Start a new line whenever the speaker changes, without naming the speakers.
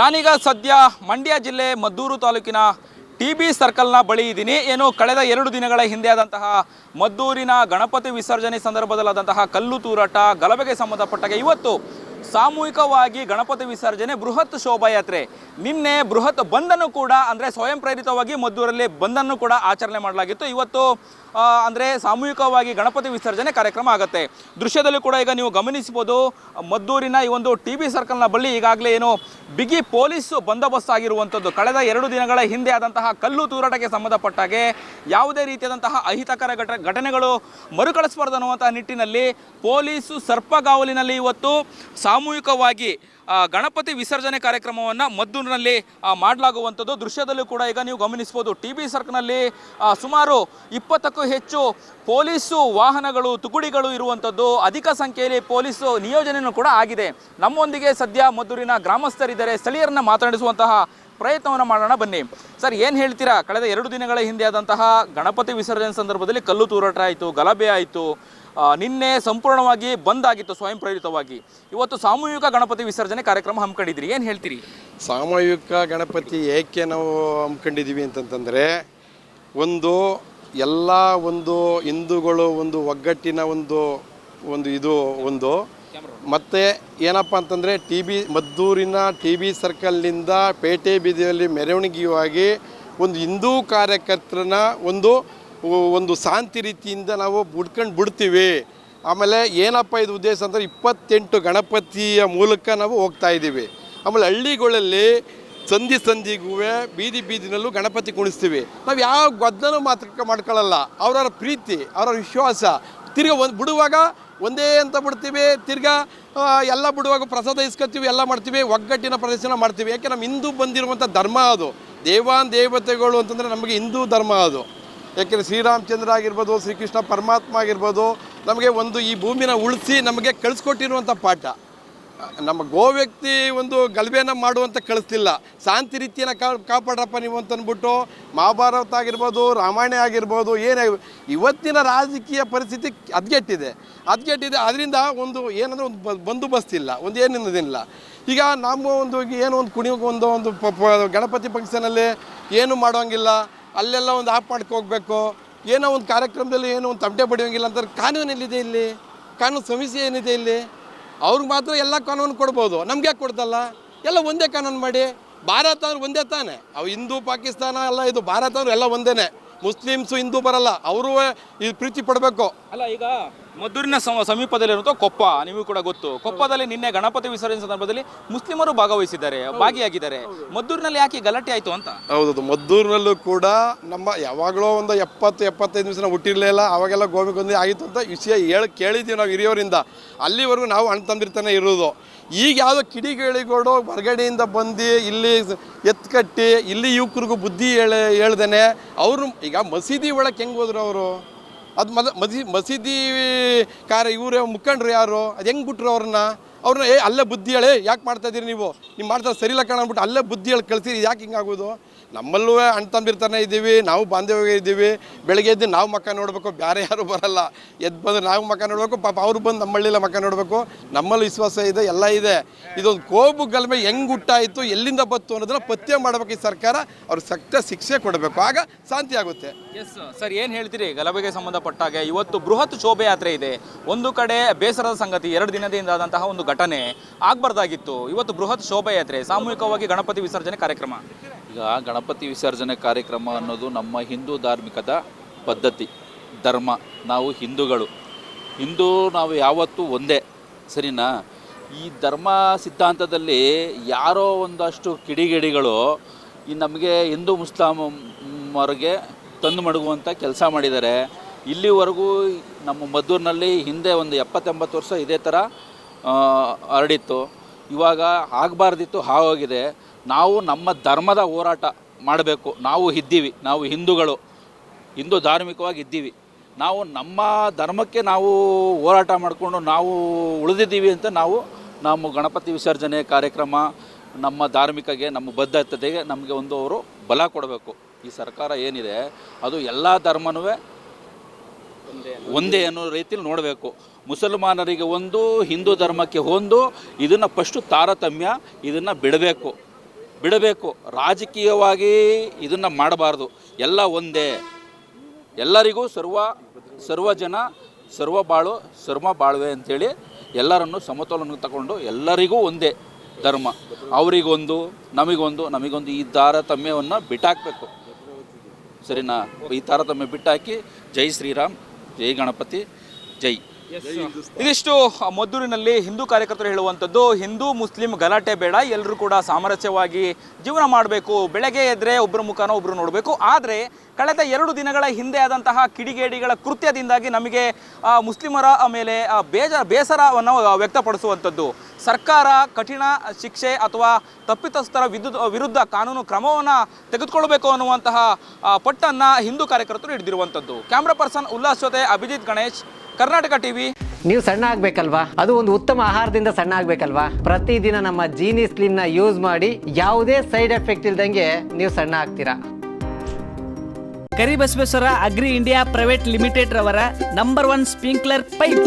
ನಾನೀಗ ಸದ್ಯ ಮಂಡ್ಯ ಜಿಲ್ಲೆ ಮದ್ದೂರು ತಾಲೂಕಿನ ಟಿ ಬಿ ಸರ್ಕಲ್ನ ಬಳಿ ಇದ್ದೀನಿ. ಏನು ಕಳೆದ ಎರಡು ದಿನಗಳ ಹಿಂದೆ ಆದಂತಹ ಮದ್ದೂರಿನ ಗಣಪತಿ ವಿಸರ್ಜನೆ ಸಂದರ್ಭದಲ್ಲಾದಂತಹ ಕಲ್ಲು ತೂರಾಟ, ಗಲಭೆಗೆ ಸಂಬಂಧಪಟ್ಟಾಗ ಇವತ್ತು ಸಾಮೂಹಿಕವಾಗಿ ಗಣಪತಿ ವಿಸರ್ಜನೆ, ಬೃಹತ್ ಶೋಭಾಯಾತ್ರೆ. ನಿನ್ನೆ ಬೃಹತ್ ಬಂದನ್ನು ಕೂಡ ಅಂದರೆ ಸ್ವಯಂ ಪ್ರೇರಿತವಾಗಿ ಮದ್ದೂರಲ್ಲಿ ಬಂದನ್ನು ಕೂಡ ಆಚರಣೆ ಮಾಡಲಾಗಿತ್ತು. ಇವತ್ತು ಅಂದರೆ ಸಾಮೂಹಿಕವಾಗಿ ಗಣಪತಿ ವಿಸರ್ಜನೆ ಕಾರ್ಯಕ್ರಮ ಆಗುತ್ತೆ. ದೃಶ್ಯದಲ್ಲೂ ಕೂಡ ಈಗ ನೀವು ಗಮನಿಸಬಹುದು, ಮದ್ದೂರಿನ ಈ ಒಂದು ಟಿ ಬಿ ಸರ್ಕಲ್ನ ಬಳಿ ಈಗಾಗಲೇ ಏನು ಬಿಗಿ ಪೊಲೀಸ್ ಬಂದೋಬಸ್ತ್ ಆಗಿರುವಂಥದ್ದು ಕಳೆದ ಎರಡು ದಿನಗಳ ಹಿಂದೆ ಆದಂತಹ ಕಲ್ಲು ತೂರಾಟಕ್ಕೆ ಸಂಬಂಧಪಟ್ಟಾಗೆ ಯಾವುದೇ ರೀತಿಯಾದಂತಹ ಅಹಿತಕರ ಘಟ, ಘಟನೆಗಳು ಮರುಕಳಿಸಬಾರ್ದು ಅನ್ನುವಂತಹ ನಿಟ್ಟಿನಲ್ಲಿ ಪೊಲೀಸು ಸರ್ಪಗಾವಲಿನಲ್ಲಿ ಇವತ್ತು ಸಾಮೂಹಿಕವಾಗಿ ಗಣಪತಿ ವಿಸರ್ಜನೆ ಕಾರ್ಯಕ್ರಮವನ್ನು ಮದ್ದೂರಿನಲ್ಲಿ ಮಾಡಲಾಗುವಂಥದ್ದು ದೃಶ್ಯದಲ್ಲೂ ಕೂಡ ಈಗ ನೀವು ಗಮನಿಸ್ಬೋದು ಟಿ ಬಿ ಸರ್ಕಲ್ನಲ್ಲಿ ಸುಮಾರು ಇಪ್ಪತ್ತಕ್ಕೂ ಹೆಚ್ಚು ಪೊಲೀಸು ವಾಹನಗಳು, ತುಕುಡಿಗಳು ಇರುವಂಥದ್ದು ಅಧಿಕ ಸಂಖ್ಯೆಯಲ್ಲಿ ಪೊಲೀಸು ನಿಯೋಜನೆಯೂ ಕೂಡ ಆಗಿದೆ. ನಮ್ಮೊಂದಿಗೆ ಸದ್ಯ ಮದ್ದೂರಿನ ಗ್ರಾಮಸ್ಥರಿದ್ದಾರೆ. ಸ್ಥಳೀಯರನ್ನ ಮಾತನಾಡಿಸುವಂತಹ ಪ್ರಯತ್ನವನ್ನು ಮಾಡೋಣ ಬನ್ನಿ. ಸರ್, ಏನು ಹೇಳ್ತೀರಾ? ಕಳೆದ ಎರಡು ದಿನಗಳ ಹಿಂದೆ ಆದಂತಹ ಗಣಪತಿ ವಿಸರ್ಜನೆ ಸಂದರ್ಭದಲ್ಲಿ ಕಲ್ಲು ತೂರಾಟ ಆಯಿತು, ಗಲಭೆ ಆಯಿತು ನಿನ್ನೆ ಸಂಪೂರ್ಣವಾಗಿ ಬಂದ್ ಆಗಿತ್ತು ಸ್ವಯಂ ಪ್ರೇರಿತವಾಗಿ. ಇವತ್ತು ಸಾಮೂಹಿಕ ಗಣಪತಿ ವಿಸರ್ಜನೆ ಕಾರ್ಯಕ್ರಮ ಹಮ್ಮಿಕೊಂಡಿದ್ದೀರಿ. ಏನು ಹೇಳ್ತೀರಿ?
ಸಾಮೂಹಿಕ ಗಣಪತಿ ಏಕೆ ನಾವು ಹಮ್ಮಿಕೊಂಡಿದ್ದೀವಿ ಅಂತಂತಂದರೆ, ಒಂದು ಎಲ್ಲ ಒಂದು ಹಿಂದೂಗಳು ಒಂದು ಒಗ್ಗಟ್ಟಿನ ಒಂದು ಒಂದು ಇದು ಒಂದು. ಮತ್ತು ಏನಪ್ಪ ಅಂತಂದರೆ ಟಿ ಬಿ ಮದ್ದೂರಿನ ಟಿ ಬಿ ಸರ್ಕಲ್ನಿಂದ ಪೇಟೆ ಬೀದಿಯಲ್ಲಿ ಮೆರವಣಿಗೆಯಾಗಿ ಒಂದು ಹಿಂದೂ ಕಾರ್ಯಕರ್ತರನ್ನ ಒಂದು ಒಂದು ಶಾಂತಿ ರೀತಿಯಿಂದ ನಾವು ಬಿಡ್ಕೊಂಡು ಬಿಡ್ತೀವಿ. ಆಮೇಲೆ ಏನಪ್ಪ ಇದು ಉದ್ದೇಶ ಅಂದರೆ ಇಪ್ಪತ್ತೆಂಟು ಗಣಪತಿಯ ಮೂಲಕ ನಾವು ಹೋಗ್ತಾ ಇದ್ದೀವಿ. ಆಮೇಲೆ ಹಳ್ಳಿಗಳಲ್ಲಿ ಸಂಧಿ ಸಂಧಿಗೂ ಬೀದಿ ಬೀದಿನಲ್ಲೂ ಗಣಪತಿ ಕುಣಿಸ್ತೀವಿ. ನಾವು ಯಾವ ಗದ್ದಲೂ ಮಾತ್ರ ಮಾಡ್ಕೊಳ್ಳಲ್ಲ. ಅವ್ರವ್ರ ಪ್ರೀತಿ, ಅವ್ರವ್ರ ವಿಶ್ವಾಸ. ತಿರ್ಗ ಒಂದು ಬಿಡುವಾಗ ಒಂದೇ ಅಂತ ಬಿಡ್ತೀವಿ, ತಿರ್ಗಾ ಎಲ್ಲ ಬಿಡುವಾಗ ಪ್ರಸಾದ ಇಸ್ಕೊತೀವಿ ಎಲ್ಲ ಮಾಡ್ತೀವಿ, ಒಗ್ಗಟ್ಟಿನ ಪ್ರದರ್ಶನ ಮಾಡ್ತೀವಿ. ಯಾಕೆ ನಮ್ಮ ಹಿಂದೂ ಬಂದಿರುವಂಥ ಧರ್ಮ ಅದು. ದೇವಾನ್ ದೇವತೆಗಳು ಅಂತಂದರೆ ನಮಗೆ ಹಿಂದೂ ಧರ್ಮ ಅದು. ಯಾಕೆಂದರೆ ಶ್ರೀರಾಮಚಂದ್ರ ಆಗಿರ್ಬೋದು, ಶ್ರೀಕೃಷ್ಣ ಪರಮಾತ್ಮ ಆಗಿರ್ಬೋದು, ನಮಗೆ ಒಂದು ಈ ಭೂಮಿನ ಉಳಿಸಿ ನಮಗೆ ಕಳಿಸ್ಕೊಟ್ಟಿರುವಂಥ ಪಾಠ. ನಮ್ಮ ಗೋ ವ್ಯಕ್ತಿ ಒಂದು ಗಲಭೆನ ಮಾಡುವಂತ ಕಳಿಸ್ತಿಲ್ಲ. ಶಾಂತಿ ರೀತಿಯನ್ನು ಕಾಪಾಡ್ರಪ್ಪ ನೀವು ಅಂತ ಅಂದ್ಬಿಟ್ಟು ಮಹಾಭಾರತ ಆಗಿರ್ಬೋದು, ರಾಮಾಯಣ ಆಗಿರ್ಬೋದು, ಏನೇ ಇವತ್ತಿನ ರಾಜಕೀಯ ಪರಿಸ್ಥಿತಿ ಅದ್ಗೆಟ್ಟಿದೆ. ಅದ್ಗೆಟ್ಟಿದೆ, ಅದರಿಂದ ಒಂದು ಏನಂದ್ರೆ ಒಂದು ಬಂದೋಬಸ್ತ್ ಇಲ್ಲ, ಒಂದು ಏನಿಲ್ಲ ಈಗ ನಮ್ಮ ಒಂದು ಏನು ಒಂದು ಕುಣಿ ಒಂದು ಒಂದು ಗಣಪತಿ ಫಂಕ್ಷನಲ್ಲಿ ಏನು ಮಾಡೋಂಗಿಲ್ಲ, ಅಲ್ಲೆಲ್ಲ ಒಂದು ಆಪ್ ಮಾಡ್ಕೊ ಹೋಗ್ಬೇಕು, ಏನೋ ಒಂದು ಕಾರ್ಯಕ್ರಮದಲ್ಲಿ ಏನೋ ಒಂದು ತಮಟೆ ಬಡಿಯೋಂಗಿಲ್ಲ ಅಂತ ಕಾನೂನು ಎಲ್ಲಿದೆ ಇಲ್ಲಿ. ಕಾನೂನು ಸಮಸ್ಯೆ ಏನಿದೆ ಇಲ್ಲಿ? ಅವ್ರಿಗೆ ಮಾತ್ರ ಎಲ್ಲ ಕಾನೂನು ಕೊಡ್ಬೋದು. ನಮ್ಗೆ ಯಾಕೆ ಕೊಡ್ತಲ್ಲ ಎಲ್ಲ ಒಂದೇ ಕಾನೂನು ಮಾಡಿ. ಭಾರತ ಅಂದ್ರೆ ಒಂದೇ ತಾನೆ. ಅವು ಹಿಂದೂ, ಪಾಕಿಸ್ತಾನ ಎಲ್ಲ ಇದು ಭಾರತ ಅಂದ್ರೆ ಎಲ್ಲ ಒಂದೇನೆ. ಮುಸ್ಲಿಮ್ಸು ಹಿಂದೂ ಬರಲ್ಲ. ಅವರು ಇದು ಪ್ರೀತಿ ಪಡಬೇಕು.
ಅಲ್ಲ ಈಗ ಮದ್ದೂರಿನ ಸಮ ಸಮೀಪದಲ್ಲಿರುವಂಥ ಕೊಪ್ಪ ನಿಮಗೂ ಕೂಡ ಗೊತ್ತು. ಕೊಪ್ಪದಲ್ಲಿ ನಿನ್ನೆ ಗಣಪತಿ ವಿಸರ್ಜನೆ ಸಂದರ್ಭದಲ್ಲಿ ಮುಸ್ಲಿಮರು ಭಾಗವಹಿಸಿದ್ದಾರೆ ಭಾಗಿಯಾಗಿದ್ದಾರೆ. ಮದ್ದೂರಿನಲ್ಲಿ ಯಾಕೆ ಗಲಾಟೆ ಆಯಿತು ಅಂತ?
ಹೌದೌದು. ಮದ್ದೂರಿನಲ್ಲೂ ಕೂಡ ನಮ್ಮ ಯಾವಾಗಲೋ ಒಂದು ಎಪ್ಪತ್ತು ಎಪ್ಪತ್ತೈದು ನಿಮಿಷ ಹುಟ್ಟಿರಲಿಲ್ಲ ಅವಾಗೆಲ್ಲ ಗೋಮಿಗೊಂದಿ ಆಗಿತ್ತು ಅಂತ ವಿಷಯ ಹೇಳಿ ಕೇಳಿದ್ದೀವಿ ನಾವು ಹಿರಿಯವರಿಂದ. ಅಲ್ಲಿವರೆಗೂ ನಾವು ಅಣ್ಣ ತಂದಿರ್ತಾನೆ ಇರೋದು ಈಗ ಯಾವುದೋ ಕಿಡಿಗೇಳಿಗೋಡು ಹೊರಗಡೆಯಿಂದ ಬಂದು ಇಲ್ಲಿ ಎತ್ಕಟ್ಟಿ ಇಲ್ಲಿ ಯುವಕರಿಗೂ ಬುದ್ಧಿ ಹೇಳ ಹೇಳ್ದೇನೆ. ಅವರು ಈಗ ಮಸೀದಿ ಒಳಗೆ ಹೆಂಗೆ ಹೋದ್ರು ಅವರು? ಅದು ಮದ ಮಸಿ ಮಸೀದಿ ಕಾರ್ಯ ಇವರು ಮುಖಂಡ್ರು ಯಾರು? ಅದು ಹೆಂಗೆ ಬಿಟ್ರು ಅವ್ರನ್ನ? ಅವ್ರನ್ನ, ಏ, ಅಲ್ಲೇ ಬುದ್ಧಿ ಹೇಳಿ. ಯಾಕೆ ಮಾಡ್ತಾ ಇದೀರಿ ನೀವು? ನೀವು ಮಾಡ್ತಾ ಸರಿ ಕಣ ಅಂದ್ಬಿಟ್ಟು ಅಲ್ಲೇ ಬುದ್ಧಿ ಹೇಳಿ ಕಳಿಸಿರಿ ಯಾಕೆ ಹಿಂಗಾಗೋದು ನಮ್ಮಲ್ಲೂ ಅಣ್ಣ ತಂಬಿರ್ತಾನೆ ಇದ್ದೀವಿ, ನಾವು ಬಾಂಧವ್ಯ ಇದ್ದೀವಿ. ಬೆಳಗ್ಗೆ ಎದ್ದು ನಾವು ಮಕ್ಕ ನೋಡಬೇಕು ಬೇರೆ ಯಾರು ಬರಲ್ಲ. ಎದ್ದು ಬಂದು ನಾವು ಮಕ್ಕ ನೋಡಬೇಕು, ಪಾಪ ಅವ್ರು ಬಂದು ನಮ್ಮ ಮಕ್ಕ ನೋಡಬೇಕು. ನಮ್ಮಲ್ಲಿ ವಿಶ್ವಾಸ ಇದೆ, ಎಲ್ಲ ಇದೆ. ಇದೊಂದು ಕೋಬು ಗಲಭೆ ಹೆಂಗೆ ಹುಟ್ಟಾಯಿತು, ಎಲ್ಲಿಂದ ಬತ್ತು ಅನ್ನೋದನ್ನ ಪತ್ತೆ ಮಾಡಬೇಕು ಈ ಸರ್ಕಾರ. ಅವ್ರಿಗೆ ಸಕ್ತ ಶಿಕ್ಷೆ ಕೊಡಬೇಕು. ಆಗ ಶಾಂತಿ ಆಗುತ್ತೆ.
ಎಸ್ ಸರ್, ಏನು ಹೇಳ್ತೀರಿ? ಗಲಭೆಗೆ ಸಂಬಂಧಪಟ್ಟಾಗ ಇವತ್ತು ಬೃಹತ್ ಶೋಭೆಯಾತ್ರೆ ಇದೆ. ಒಂದು ಕಡೆ ಬೇಸರದ ಸಂಗತಿ, ಎರಡು ದಿನದಿಂದ ಆದಂತಹ ಒಂದು ಘಟನೆ ಆಗಬಾರ್ದಾಗಿತ್ತು. ಇವತ್ತು ಬೃಹತ್ ಶೋಭಾಯಾತ್ರೆ ಸಾಮೂಹಿಕವಾಗಿ ಗಣಪತಿ ವಿಸರ್ಜನೆ ಕಾರ್ಯಕ್ರಮ.
ಈಗ ಗಣಪತಿ ವಿಸರ್ಜನೆ ಕಾರ್ಯಕ್ರಮ ಅನ್ನೋದು ನಮ್ಮ ಹಿಂದೂ ಧಾರ್ಮಿಕದ ಪದ್ಧತಿ, ಧರ್ಮ. ನಾವು ಹಿಂದೂಗಳು. ಹಿಂದೂ ನಾವು ಯಾವತ್ತೂ ಒಂದೇ, ಸರಿನಾ? ಈ ಧರ್ಮ ಸಿದ್ಧಾಂತದಲ್ಲಿ ಯಾರೋ ಒಂದಷ್ಟು ಕಿಡಿಗೇಡಿಗಳು ಈ ನಮಗೆ ಹಿಂದೂ ಮುಸ್ಲಾಮರಿಗೆ ತಂದು ಮಡಗುವಂಥ ಕೆಲಸ ಮಾಡಿದ್ದಾರೆ. ಇಲ್ಲಿವರೆಗೂ ನಮ್ಮ ಮದ್ದೂರಿನಲ್ಲಿ ಹಿಂದೆ ಒಂದು ಎಪ್ಪತ್ತೆಂಬತ್ತು ವರ್ಷ ಇದೇ ಥರ ಹರಡಿತ್ತು. ಇವಾಗ ಆಗಬಾರ್ದಿತ್ತು ಹಾಗೋಗಿದೆ ನಾವು ನಮ್ಮ ಧರ್ಮದ ಹೋರಾಟ ಮಾಡಬೇಕು. ನಾವು ಇದ್ದೀವಿ. ನಾವು ಹಿಂದೂಗಳು. ಹಿಂದೂ ಧಾರ್ಮಿಕವಾಗಿ ಇದ್ದೀವಿ. ನಾವು ನಮ್ಮ ಧರ್ಮಕ್ಕೆ ನಾವು ಹೋರಾಟ ಮಾಡಿಕೊಂಡು ನಾವು ಉಳಿದಿದ್ದೀವಿ ಅಂತ ನಾವು ನಮ್ಮ ಗಣಪತಿ ವಿಸರ್ಜನೆ ಕಾರ್ಯಕ್ರಮ ನಮ್ಮ ಧಾರ್ಮಿಕಗೆ, ನಮ್ಮ ಬದ್ಧತೆಗೆ ನಮಗೆ ಒಂದು ಅವರು ಬಲ ಕೊಡಬೇಕು. ಈ ಸರ್ಕಾರ ಏನಿದೆ, ಅದು ಎಲ್ಲ ಧರ್ಮನೂ ಒಂದೇ ಅನ್ನೋ ರೀತಿಯಲ್ಲಿ ನೋಡಬೇಕು. ಮುಸಲ್ಮಾನರಿಗೆ ಒಂದು, ಹಿಂದೂ ಧರ್ಮಕ್ಕೆ ಒಂದು, ಇದನ್ನು ಫಸ್ಟು ತಾರತಮ್ಯ, ಇದನ್ನು ಬಿಡಬೇಕು. ಬಿಡಬೇಕು. ರಾಜಕೀಯವಾಗಿ ಇದನ್ನು ಮಾಡಬಾರ್ದು. ಎಲ್ಲ ಒಂದೇ. ಎಲ್ಲರಿಗೂ ಸರ್ವ ಸರ್ವ ಜನ, ಸರ್ವ ಬಾಳು, ಸರ್ವ ಬಾಳ್ವೆ ಅಂಥೇಳಿ ಎಲ್ಲರನ್ನು ಸಮತೋಲನ ತಗೊಂಡು ಎಲ್ಲರಿಗೂ ಒಂದೇ ಧರ್ಮ. ಅವರಿಗೊಂದು, ನಮಗೊಂದು ನಮಗೊಂದು ಈ ತಾರತಮ್ಯವನ್ನು ಬಿಟ್ಟಾಕಬೇಕು. ಸರಿನಾ? ಈ ತಾರತಮ್ಯ ಬಿಟ್ಟಾಕಿ ಜೈ ಶ್ರೀರಾಮ್, ಜೈ ಗಣಪತಿ, ಜೈ.
ಇದಿಷ್ಟು ಮದ್ದೂರಿನಲ್ಲಿ ಹಿಂದೂ ಕಾರ್ಯಕರ್ತರು ಹೇಳುವಂಥದ್ದು. ಹಿಂದೂ ಮುಸ್ಲಿಂ ಗಲಾಟೆ ಬೇಡ. ಎಲ್ಲರೂ ಕೂಡ ಸಾಮರಸ್ಯವಾಗಿ ಜೀವನ ಮಾಡಬೇಕು. ಬೆಳಗ್ಗೆ ಎದ್ರೆ ಒಬ್ಬರ ಮುಖಾನ ಒಬ್ಬರು ನೋಡಬೇಕು. ಆದರೆ ಕಳೆದ ಎರಡು ದಿನಗಳ ಹಿಂದೆ ಆದಂತಹ ಕಿಡಿಗೇಡಿಗಳ ಕೃತ್ಯದಿಂದಾಗಿ ನಮಗೆ ಮುಸ್ಲಿಮರ ಮೇಲೆ ಬೇಜ ಬೇಸರವನ್ನು ವ್ಯಕ್ತಪಡಿಸುವಂಥದ್ದು. ಸರ್ಕಾರ ಕಠಿಣ ಶಿಕ್ಷೆ ಅಥವಾ ತಪ್ಪಿತಸ್ಥರ ವಿದ್ಯುತ್ ವಿರುದ್ಧ ಕಾನೂನು ಕ್ರಮವನ್ನು ತೆಗೆದುಕೊಳ್ಳಬೇಕು ಅನ್ನುವಂತಹ ಪಟ್ಟನ್ನು ಹಿಂದೂ ಕಾರ್ಯಕರ್ತರು ಹಿಡಿದಿರುವಂಥದ್ದು. ಕ್ಯಾಮ್ರಾ ಪರ್ಸನ್ ಉಲ್ಲಾಸ್ ಜೊತೆ ಅಭಿಜಿತ್ ಗಣೇಶ್ ಕರ್ನಾಟಕ ಟಿವಿ.
ನೀವು ಸಣ್ಣ ಆಗ್ಬೇಕಲ್ವಾ? ಅದು ಒಂದು ಉತ್ತಮ ಆಹಾರದಿಂದ ಸಣ್ಣ ಆಗ್ಬೇಕಲ್ವಾ? ಪ್ರತಿದಿನ ನಮ್ಮ ಜೀನಿ ಸ್ಲಿಮ್ನ ಯೂಸ್ ಮಾಡಿ ಯಾವುದೇ ಸೈಡ್ ಎಫೆಕ್ಟ್ ಇಲ್ದಂಗೆ ನೀವು ಸಣ್ಣ ಆಗ್ತೀರಾ?
Karibasaveshwara agri India private limited ರವರ ನಂಬರ್ ಒನ್ ಸ್ಪ್ರಿಂಕ್ಲರ್ ಪೈಪ್.